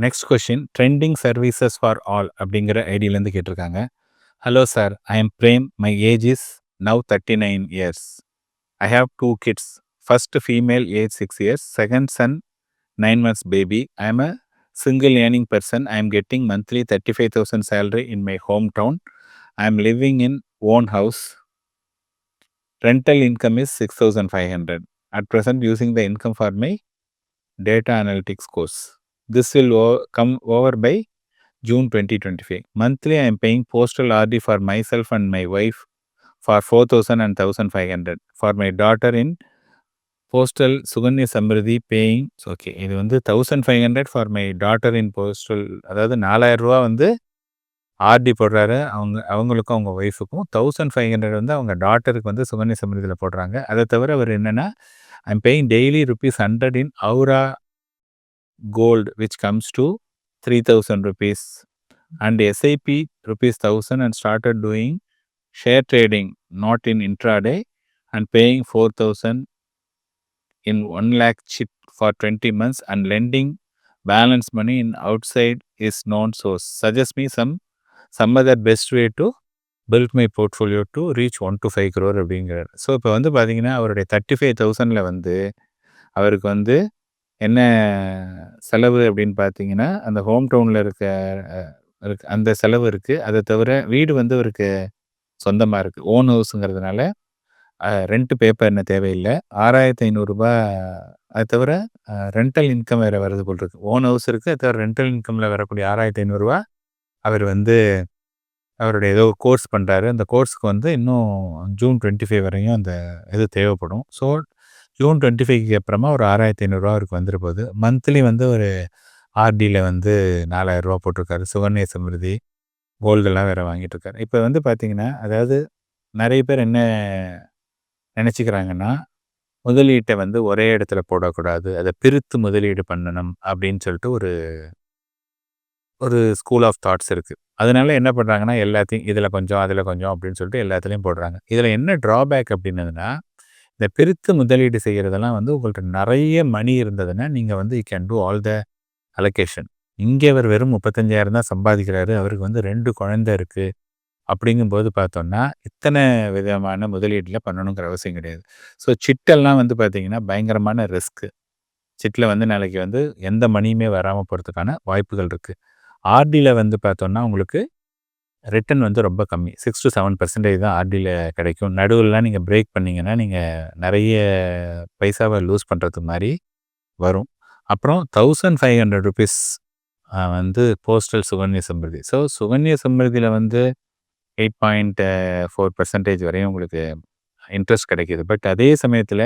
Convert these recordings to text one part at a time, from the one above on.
next question trending services for all அப்படிங்கிற ஐடியிலேருந்து கேட்டிருக்காங்க hello sir I am Prem my age is now thirty nine years I have two kids first female age six years second son nine months baby I am a single earning person i am getting monthly 35000 salary in my hometown i am living in own house rental income is 6500 at present using the income for my data analytics course This will o- come over by june 2025 monthly i am paying postal rd for myself and my wife for 4000 and 1500 for my daughter in postal Sukanya Samriddhi paying okay இது வந்து thousand five hundred for my daughter in postal அதாவது நாலாயிரம் ரூபா வந்து RT போடுறாரு. அவங்க அவங்களுக்கும் அவங்க ஒய்ஃபுக்கும் தௌசண்ட் ஃபைவ் ஹண்ட்ரட் வந்து அவங்க டாட்டருக்கு வந்து சுகன்ய சம்ருதியில் போடுறாங்க. அதை தவிர அவர் என்னென்னா I'm paying daily rupees hundred in Howrah gold which comes to 3000 rupees. And SIP rupees 1000 and started doing share trading not in intraday and paying 4000 in 1 lakh chip for 20 months. And lending balance money in outside is known source. Suggest me some some other best way to build my portfolio to reach one to five crore அப்படிங்கிறார். So இப்போ வந்து பார்த்தீங்கன்னா அவருடைய thirty five தௌசண்டில் வந்து அவருக்கு வந்து என்ன செலவு அப்படின்னு பார்த்தீங்கன்னா அந்த ஹோம் டவுனில் இருக்க இருக்கு அந்த செலவு இருக்குது அதை தவிர வீடு வந்து அவருக்கு சொந்தமாக இருக்குது ஓன் ஹவுஸுங்கிறதுனால ரெண்ட் பே பண்ண தேவையில்லை. ஆறாயிரத்தி ஐநூறுரூபா அது தவிர ரெண்டல் இன்கம் வேறு வருது போல் இருக்கு. ஓன் ஹவுஸ் இருக்குது அது தவிர ரெண்டல் இன்கமில் வரக்கூடிய ஆறாயிரத்தி ஐநூறுரூவா அவர் வந்து அவருடைய ஏதோ கோர்ஸ் பண்ணுறாரு அந்த கோர்ஸுக்கு வந்து இன்னும் ஜூன் டுவெண்ட்டி ஃபைவ் வரையும் அந்த இது தேவைப்படும். ஸோ ஜூன் டுவெண்ட்டி ஃபைவ்க்கு அப்புறமா ஒரு ஆறாயிரத்தி ஐநூறுரூவா அவருக்கு வந்துட போகுது மந்த்லி வந்து ஒரு ஆர்டியில் வந்து நாலாயிரரூவா போட்டிருக்காரு. சுகன்ய சமிருதி கோல்டெல்லாம் வேறு வாங்கிட்டுருக்காரு. இப்போ வந்து பார்த்திங்கன்னா அதாவது நிறைய பேர் என்ன நினச்சிக்கிறாங்கன்னா முதலீட்டை வந்து ஒரே இடத்துல போடக்கூடாது அதை பிரித்து முதலீடு பண்ணணும் அப்படின்னு சொல்லிட்டு ஒரு ஒரு ஸ்கூல் ஆஃப் தாட்ஸ் இருக்குது அதனால என்ன பண்ணுறாங்கன்னா எல்லாத்தையும் இதில் கொஞ்சம் அதில் கொஞ்சம் அப்படின்னு சொல்லிட்டு எல்லாத்துலேயும் போடுறாங்க. இதில் என்ன ட்ராபேக் அப்படின்னதுன்னா இந்த பிரித்து முதலீடு செய்கிறதெல்லாம் வந்து உங்கள்கிட்ட நிறைய மணி இருந்ததுன்னா நீங்கள் வந்து you can do all the allocation இங்கே அவர் வெறும் முப்பத்தஞ்சாயிரம் தான் சம்பாதிக்கிறாரு. அவருக்கு வந்து ரெண்டு குழந்தை இருக்குது அப்படிங்கும்போது பார்த்தோம்னா இத்தனை விதமான முதலீட்டில் பண்ணணுங்கிற அவசியம் கிடையாது. ஸோ சிட்டெல்லாம் வந்து பார்த்திங்கன்னா பயங்கரமான ரிஸ்க்கு சிட்டில் வந்து நாளைக்கு வந்து எந்த மணியுமே வராமல் போகிறதுக்கான வாய்ப்புகள் இருக்குது ஆர்டியில் வந்து பார்த்தோம்னா உங்களுக்கு ரிட்டன் வந்து ரொம்ப கம்மி. சிக்ஸ் டு செவன் பர்சன்டேஜ் தான் ஆர்டியில் கிடைக்கும். நடுவில்லாம் நீங்கள் பிரேக் பண்ணிங்கன்னா நீங்கள் நிறைய பைசாவை லூஸ் பண்ணுறது மாதிரி வரும். அப்புறம் தௌசண்ட் ஃபைவ் ஹண்ட்ரட் ருபீஸ் வந்து போஸ்டல் சுகன்ய சம்பிரதி ஸோ சுகன்ய சம்பிரதியில் வந்து எயிட் பாயிண்ட் ஃபோர் பர்சன்டேஜ் வரையும் உங்களுக்கு இன்ட்ரெஸ்ட் கிடைக்கிது. பட் அதே சமயத்தில்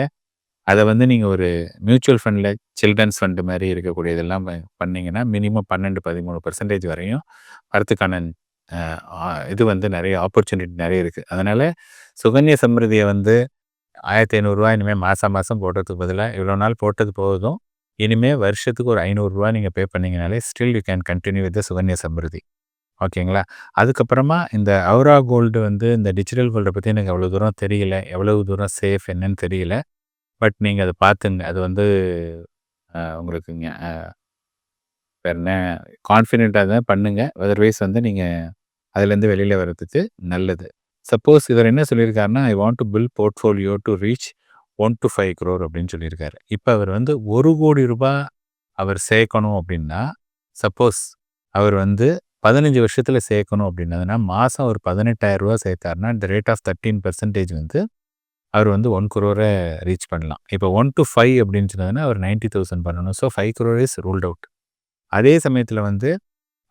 அதை வந்து நீங்கள் ஒரு மியூச்சுவல் ஃபண்டில் சில்ட்ரன்ஸ் ஃபண்டு மாதிரி இருக்கக்கூடியதெல்லாம் பண்ணிங்கன்னா மினிமம் பன்னெண்டு பதிமூணு பர்சன்டேஜ் வரையும் வரத்துக்கான இது வந்து நிறைய ஆப்பர்ச்சுனிட்டி நிறைய இருக்குது அதனால் சுகன்ய சமிருதியை வந்து ஆயிரத்தி ஐநூறுரூவா இனிமேல் மாதம் மாதம் போடுறதுக்கு பதிலாக இவ்வளோ நாள் போட்டது போதும். இனிமேல் வருஷத்துக்கு ஒரு ஐநூறுரூவா நீங்கள் பே பண்ணிங்கனாலே still you can continue with Sukanya Samriddhi. ஓகேங்களா? அதுக்கப்புறமா இந்த அவுரா கோல்டு வந்து இந்த டிஜிட்டல் கோல்டை பற்றி எனக்கு அவ்வளோ தூரம் தெரியல. எவ்வளவு தூரம் சேஃப் என்னன்னு தெரியல. பட் நீங்கள் அதை பார்த்துங்க. அது வந்து உங்களுக்குங்க வேறு என்ன கான்ஃபிடென்ட்டாக தான் பண்ணுங்கள் அதர்வைஸ் வந்து நீங்கள் அதுலேருந்து வெளியில் வர்றதுக்கு நல்லது. சப்போஸ் இவர் என்ன சொல்லியிருக்காருன்னா I want to build portfolio to reach one to five crore அப்படின்னு சொல்லியிருக்காரு. இப்போ அவர் வந்து ஒரு கோடி ரூபாய் அவர் சேர்க்கணும் அப்படின்னா சப்போஸ் அவர் வந்து பதினஞ்சு வருஷத்தில் சேர்க்கணும் அப்படின்னதுன்னா மாதம் ஒரு பதினெட்டாயிரரூவா சேர்த்தாருன்னா இந்த ரேட் ஆஃப் தேர்ட்டீன் பர்சன்டேஜ் வந்து அவர் வந்து ஒன் குரோரை ரீச் பண்ணலாம். இப்போ ஒன் டு ஃபைவ் அப்படின்னு சொன்னதுன்னா அவர் நைன்ட்டி தௌசண்ட் பண்ணணும். So five crore is ruled out அதே சமயத்தில் வந்து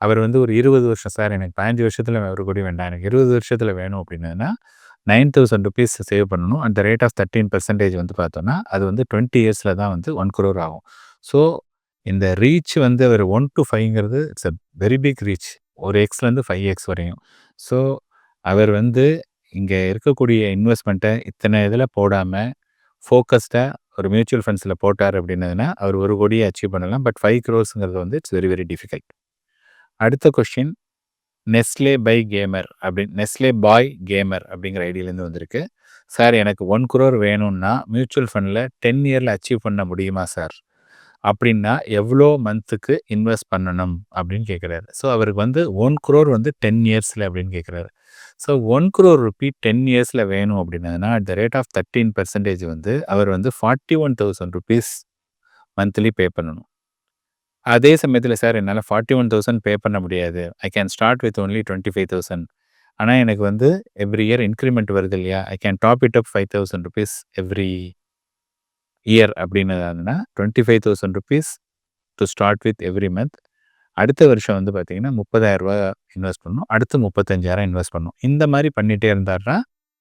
அவர் வந்து ஒரு இருபது வருஷம் சார் எனக்கு பதினஞ்சு வருஷத்தில் ஒரு கோடி வேண்டாம். எனக்கு இருபது வருஷத்தில் வேணும் அப்படின்னா நைன் தௌசண்ட் ருபீஸ் சேவ் பண்ணணும். அந்த ரேட் ஆஃப் தேர்ட்டீன் பர்சன்டேஜ் வந்து பார்த்தோன்னா அது வந்து டுவெண்ட்டி இயர்ஸில் தான் வந்து ஒன் குரோர் ஆகும். ஸோ இந்த ரீச் வந்து அவர் one to ஃபைவ்ங்கிறது it's a very big reach ஒரு எக்ஸ்லேருந்து ஃபைவ் எக்ஸ் வரையும். ஸோ அவர் வந்து இங்கே இருக்கக்கூடிய இன்வெஸ்ட்மெண்ட்டை இத்தனை இதில் போடாமல் ஃபோக்கஸ்டாக ஒரு மியூச்சுவல் ஃபண்ட்ஸில் போட்டார் அப்படின்னதுன்னா அவர் ஒரு கோடியை அச்சீவ் பண்ணலாம். பட் ஃபைவ் க்ரோர்ஸுங்கிறது வந்து இட்ஸ் வெரி வெரி டிஃபிகல்ட் அடுத்த கொஷின் நெஸ்லே பை கேமர் அப்படின்னு நெஸ்லே பாய் கேமர் அப்படிங்கிற ஐடியிலேருந்து வந்திருக்கு. சார் எனக்கு ஒன் குரோர் வேணும்னா மியூச்சுவல் ஃபண்டில் டென் இயரில் அச்சீவ் பண்ண முடியுமா சார் அப்படின்னா எவ்வளோ மந்த்துக்கு இன்வெஸ்ட் பண்ணணும்? அப்படின்னு கேட்குறாரு ஸோ அவருக்கு வந்து ஒன் குரோர் வந்து டென் இயர்ஸில் அப்படின்னு கேட்குறாரு so one crore rupee ten இயர்ஸில் வேணும் அப்படின்னா at the rate of thirteen percentage வந்து அவர் வந்து forty one thousand rupees monthly pay பண்ணணும். அதே சமயத்தில் சார் என்னால் ஃபார்ட்டி ஒன் தௌசண்ட் பே பண்ண முடியாது. I can start with only twenty five thousand ஆனால் எனக்கு வந்து எவ்ரி இயர் இன்க்ரிமெண்ட் வருது இல்லையா? I can top it up five thousand rupees every year அப்படின்னதுனா twenty five thousand rupees to start with every month அடுத்த வருஷம் வந்து பார்த்தீங்கன்னா முப்பதாயிரரூபா இன்வெஸ்ட் பண்ணணும். அடுத்து முப்பத்தஞ்சாயிரம் இன்வெஸ்ட் பண்ணணும். இந்த மாதிரி பண்ணிகிட்டே இருந்தாருன்னா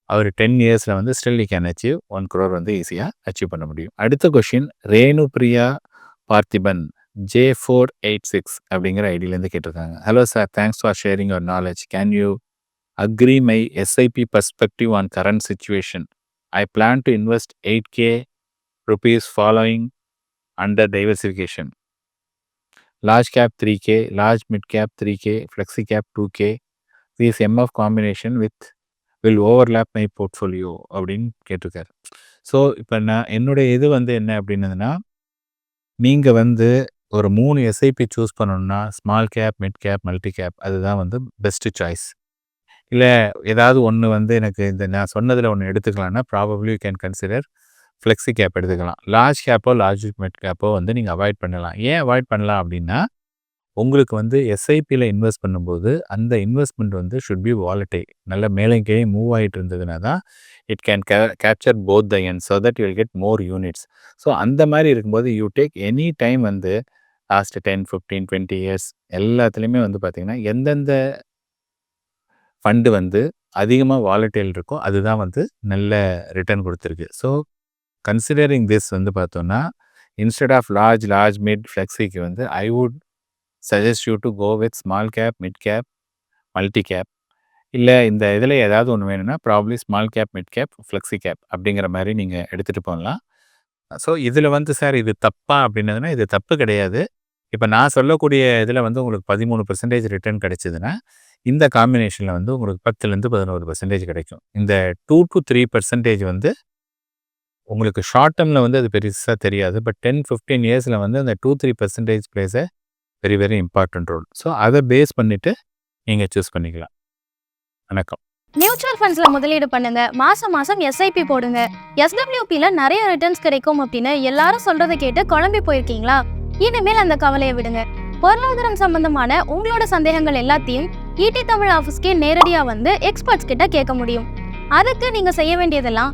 அவர் டென் இயர்ஸில் வந்து still you can achieve one crore வந்து ஈஸியாக அச்சீவ் பண்ண முடியும். அடுத்த question Renu Priya Parthiban J four eight six அப்படிங்கிற ஐடியிலேருந்து கேட்டிருக்காங்க. Hello sir thanks for sharing your knowledge can you agree my SIP perspective on current situation I plan to invest eight K rupees following under diversification large cap three K large mid cap three K flexi cap two K these MF combination with will overlap my portfolio அப்படின்னு கேட்டிருக்காரு. So இப்போ நான் என்னுடைய இது வந்து என்ன அப்படின்னதுன்னா நீங்கள் வந்து ஒரு மூணு எஸ்ஐபி சூஸ் பண்ணணும்னா small cap mid cap multi cap அதுதான் வந்து பெஸ்ட்டு சாய்ஸ் இல்லை ஏதாவது ஒன்று வந்து எனக்கு இந்த நான் சொன்னதில் ஒன்று எடுத்துக்கலாம்னா probably you can consider flexi cap எடுத்துக்கலாம். லார்ஜ் கேப்போ லார்ஜ் மெட் கேப்போ வந்து நீங்கள் அவாய்ட் பண்ணலாம். ஏன் அவாய்ட் பண்ணலாம் அப்படின்னா உங்களுக்கு வந்து எஸ்ஐபியில் இன்வெஸ்ட் பண்ணும்போது அந்த இன்வெஸ்ட்மெண்ட் வந்து ஷுட் பி வாலட்டை நல்ல மேலே கீழே மூவ் ஆகிட்டு இருந்ததுனா தான் it can K capture both the end so that you'll get more units so அந்த மாதிரி இருக்கும்போது யூ டேக் எனி டைம் வந்து last ten fifteen twenty years எல்லாத்துலேயுமே வந்து பார்த்திங்கன்னா எந்தெந்த ஃபண்டு வந்து அதிகமாக வாலட்டைல் இருக்கோ அதுதான் வந்து நல்ல ரிட்டர்ன் கொடுத்துருக்கு. ஸோ கன்சிடரிங் திஸ் வந்து பார்த்தோன்னா instead of large large mid ஃப்ளெக்ஸிக்கு வந்து I would suggest you to go with small cap mid cap multi cap இல்லை இந்த இதில் ஏதாவது ஒன்று வேணும்னா probably small cap mid cap flexi cap அப்படிங்கிற மாதிரி நீங்கள் எடுத்துகிட்டு போகலாம். ஸோ இதில் வந்து சார் இது தப்பா அப்படின்னதுன்னா இது தப்பு கிடையாது. இப்போ நான் சொல்லக்கூடிய இதில் வந்து உங்களுக்கு பதிமூணு பர்சன்டேஜ் ரிட்டர்ன் கிடைச்சதுன்னா இந்த காம்பினேஷனில் வந்து உங்களுக்கு பத்துலேருந்து பதினோரு பர்சன்டேஜ் கிடைக்கும். இந்த டூ டு த்ரீ பர்சன்டேஜ் வந்து உங்களுக்கு ஷார்ட் டேர்மில் வந்து அது பெருசாக தெரியாது. பட் டென் ஃபிஃப்டீன் இயர்ஸில் வந்து அந்த two three percentage plays very very important role so அதை பேஸ் பண்ணிவிட்டு நீங்கள் சூஸ் பண்ணிக்கலாம். வணக்கம். மியூச்சுவல் ஃபண்ட்ஸில் முதலீடு பண்ணுங்க. மாதம் மாதம் எஸ்ஐபி போடுங்க. எஸ்டபிள்யூபியில் நிறைய ரிட்டர்ன்ஸ் கிடைக்கும் அப்படின்னு எல்லாரும் சொல்கிறத கேட்டு குழம்பி போயிருக்கீங்களா? இனிமேல் அந்த கவலையை விடுங்க. பொருளாதாரம் சம்பந்தமான உங்களோட சந்தேகங்கள் எல்லாத்தையும் ஈடி தமிழ் ஆஃபீஸ்க்கே நேரடியாக வந்து எக்ஸ்பர்ட்ஸ் கிட்ட கேட்க முடியும். அதுக்கு நீங்கள் செய்ய வேண்டியதெல்லாம்